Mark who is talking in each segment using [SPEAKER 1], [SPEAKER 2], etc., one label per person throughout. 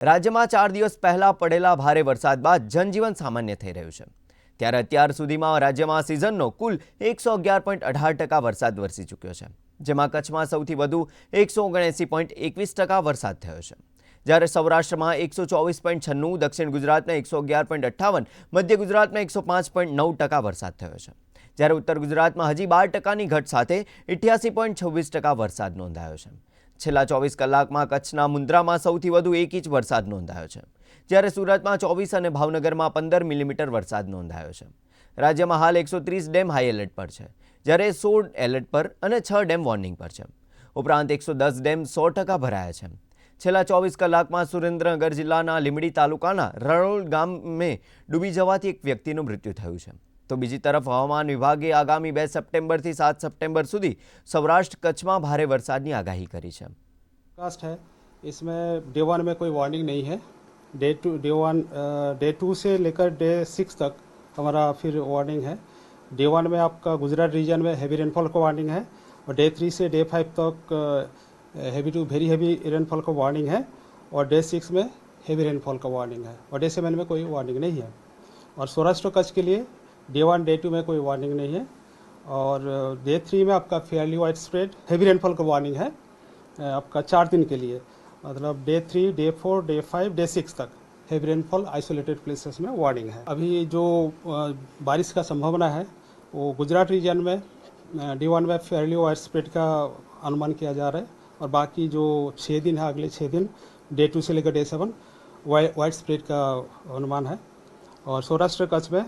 [SPEAKER 1] રાજ્યમાં ચાર દિવસ પહેલાં પડેલા ભારે વરસાદ બાદ જનજીવન સામાન્ય થઈ રહ્યું છે. ત્યારે અત્યાર સુધીમાં રાજ્યમાં સિઝનનો કુલ એકસો અગિયાર પોઈન્ટ અઢાર ટકા વરસાદ વરસી ચૂક્યો છે, જેમાં કચ્છમાં સૌથી વધુ એકસો ઓગણએંસી પોઈન્ટ એકવીસ ટકા વરસાદ થયો છે. જ્યારે સૌરાષ્ટ્રમાં એકસો ચોવીસ પોઈન્ટ છન્નું, દક્ષિણ ગુજરાતમાં એકસો અગિયાર પોઈન્ટ અઠ્ઠાવન, મધ્ય ગુજરાતમાં એકસો પાંચ પોઈન્ટ નવ ટકા વરસાદ થયો છે. જ્યારે ઉત્તર ગુજરાતમાં હજી બાર ટકાની ઘટ સાથે ઇઠ્યાસી પોઈન્ટ છવ્વીસ ટકા વરસાદ નોંધાયો છે. છેલ્લા ચોવીસ કલાકમાં કચ્છના મુન્દ્રામાં સૌથી વધુ એક ઇંચ વરસાદ નોંધાયો છે. જ્યારે સુરતમાં ચોવીસ અને ભાવનગરમાં પંદર મિલીમીટર વરસાદ નોંધાયો છે. રાજ્યમાં હાલ એકસો ત્રીસ ડેમ હાઈ એલર્ટ પર છે, જ્યારે સોળ એલર્ટ પર અને છ ડેમ વોર્નિંગ પર છે. ઉપરાંત એકસો દસ ડેમ સો ટકા ભરાયા છે. છેલ્લા ચોવીસ કલાકમાં સુરેન્દ્રનગર જિલ્લાના લીમડી તાલુકાના રણોલ ગામે ડૂબી જવાથી એક વ્યક્તિનું મૃત્યુ થયું છે. તો બીજી તરફ હવામાન વિભાગે આગામી બે સપ્ટેમ્બરથી સાત સપ્ટેમ્બર સુધી સૌરાષ્ટ્ર કચ્છમાં ભારે વરસાદની આગાહી કરી છે
[SPEAKER 2] कास्ट है इसमें डे वन में कोई वार्निंग नहीं है day two day one day two से लेकर डे सिक्स तक हमारा फिर वार्निंग है डे वन में आपका गुजरात रीजन में हैवी रेनफॉल का वार्निंग है और डे थ्री से डे फाइव तक heavy to very heavy rainfall का वार्निंग है और डे सिक्स में हैवी रेनफॉल का वार्निंग है और डे सेवन में कोई वार्निंग नहीं है और सौराष्ट्र कच्छ के लिए डे वन डे टू में कोई वार्निंग नहीं है। और डे थ्री में आपका fairly wide spread heavy rainfall का वार्निंग है आपका चार दिन के लिए। मतलब day three day four day five day six तक हैवी रेनफॉल आइसोलेटेड प्लेसेस में वार्निंग है। अभी जो बारिश का संभावना है, वो गुजरात रीजन में डी वन में फेयरली वाइड स्प्रेड का अनुमान किया जा रहा है। और बाकी जो छः दिन है, अगले छः दिन डे टू से लेकर डे सेवन वाइड स्प्रेड का अनुमान है। और सौराष्ट्र कच्छ में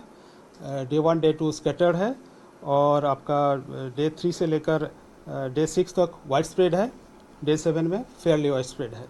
[SPEAKER 2] day one day two scattered है और आपका डे थ्री से लेकर डे सिक्स तक वाइड स्प्रेड है डे सेवन में फेयरली वाइड स्प्रेड है।